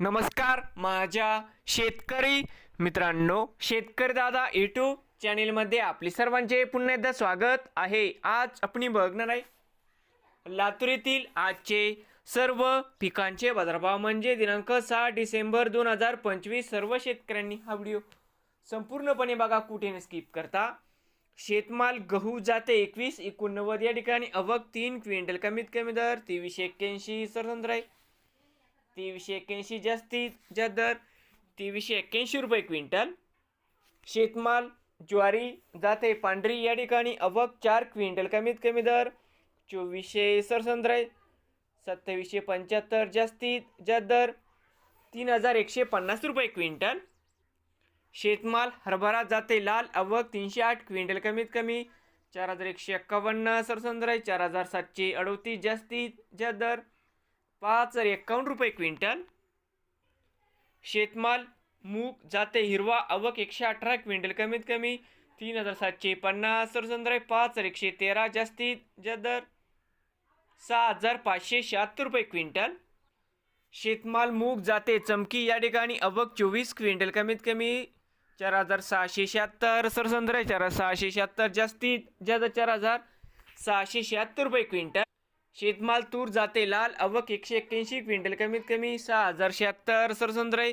नमस्कार माझ्या शेतकरी मित्रांनो शेतकरी दादा यूट्यूब चॅनेलमध्ये आपले सर्वांचे पुन्हा एकदा स्वागत आहे. आज आपण बघणार आहे लातूर येथील आजचे सर्व पिकांचे बाजारभाव म्हणजे दिनांक सहा डिसेंबर दोन हजार पंचवीस. सर्व शेतकऱ्यांनी हा व्हिडिओ संपूर्णपणे बघा कुठे स्किप करता. शेतमाल गहू जाते एकवीस एकोणनव्वद या ठिकाणी अवक तीन क्विंटल कमीत कमी दर तेवीसशे एक्क्याऐंशी सरसंद्र आहे तेवीसशे एक्क्याऐंशी जास्तीत जास्त दर तेवीसशे एक्क्याऐंशी रुपये क्विंटल. शेतमाल ज्वारी जाते पांढरी या ठिकाणी अवक चार क्विंटल कमीत कमी दर. चोवीसशे सरसंद्र सत्तावीसशे पंच्याहत्तर जास्तीत जास्त दर तीन हजार एकशे पन्नास रुपये क्विंटल. शेतमाल हरभरा जाते लाल अवक तीनशे आठ क्विंटल कमीत कमी. चार हजार एकशे एक्कावन्न सरसंद्र चार हजार सातशे अडोतीस जास्तीत जास्त दर. पाच हजार एक्कावन्न रुपये क्विंटल. शेतमाल मूग जाते हिरवा अवक एकशे अठरा क्विंटल. कमीत कमी तीन हजार सातशे पन्नास. सरसंद्र पाच हजार एकशे तेरा. जास्तीत जास्त दर सहा हजार पाचशे शहात्तर रुपये क्विंटल. शेतमाल मूग जाते चमकी या ठिकाणी अवक चोवीस क्विंटल. कमीत कमी चार हजार सहाशे शहात्तर. सरसंद्र चार हजार सहाशे शहात्तर. जास्तीत जास्त चार हजार सहाशे शहात्तर रुपये क्विंटल. शेतमाल तूर जाते लाल अवक एकशे एक्क्याऐंशी क्विंटल कमीत कमी सहा हजार शहात्तर. सरसंद्र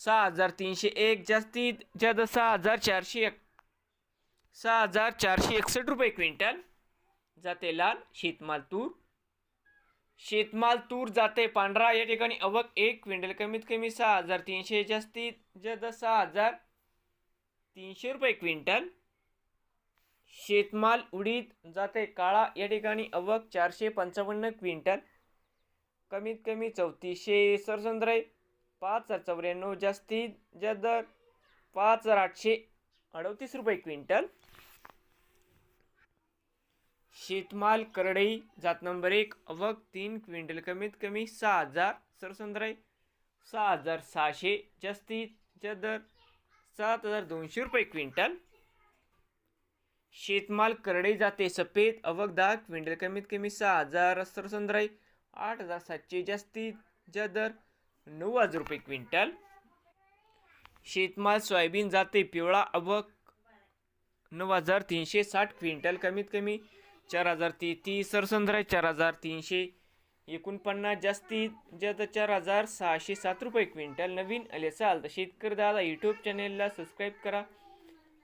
सहा हजार तीनशे एक जास्तीत जास्त सहा हजार चारशे एक. सहा हजार चारशे एकसष्ट रुपये क्विंटल. जाते लाल शेतमाल तूर. शेतमाल तूर जाते पांढरा या ठिकाणी अवक एक क्विंटल कमीत कमी सहा हजार तीनशे जास्तीत जास्त सहा हजार तीनशे रुपये क्विंटल. शेतमाल उडीद जाते. काळा या ठिकाणी अवक चारशे पंचावन्न क्विंटल. कमीत कमी चौतीसशे सरसंद्रय पाच हजार चौऱ्याण्णव जास्तीत जा दर पाच हजार आठशे अडतीस रुपये क्विंटल. शेतमाल करडई जात नंबर एक. अवक तीन क्विंटल. कमीत कमी सहा हजार सरसंद्रय सहा हजार सहाशे जास्तीत जा दर सात हजार दोनशे रुपये क्विंटल. शेतमाल करडे जाते सफेद अवक दहा क्विंटल कमीत कमी सहा हजार सरसंद्राई आठ हजार सातशे जास्तीत जास्त दर नऊ हजार रुपये क्विंटल. शेतमाल सोयाबीन जाते पिवळा अवक नऊ हजार तीनशे साठ क्विंटल कमीत कमी चार हजार तेहतीस सरसंद्र आहे चार हजार तीनशे एकोणपन्नास जास्तीत जास्त चार हजार सहाशे सात रुपये क्विंटल. नवीन आले चाल तर शेतकरी दादा यूट्यूब चॅनेलला सबस्क्राईब करा.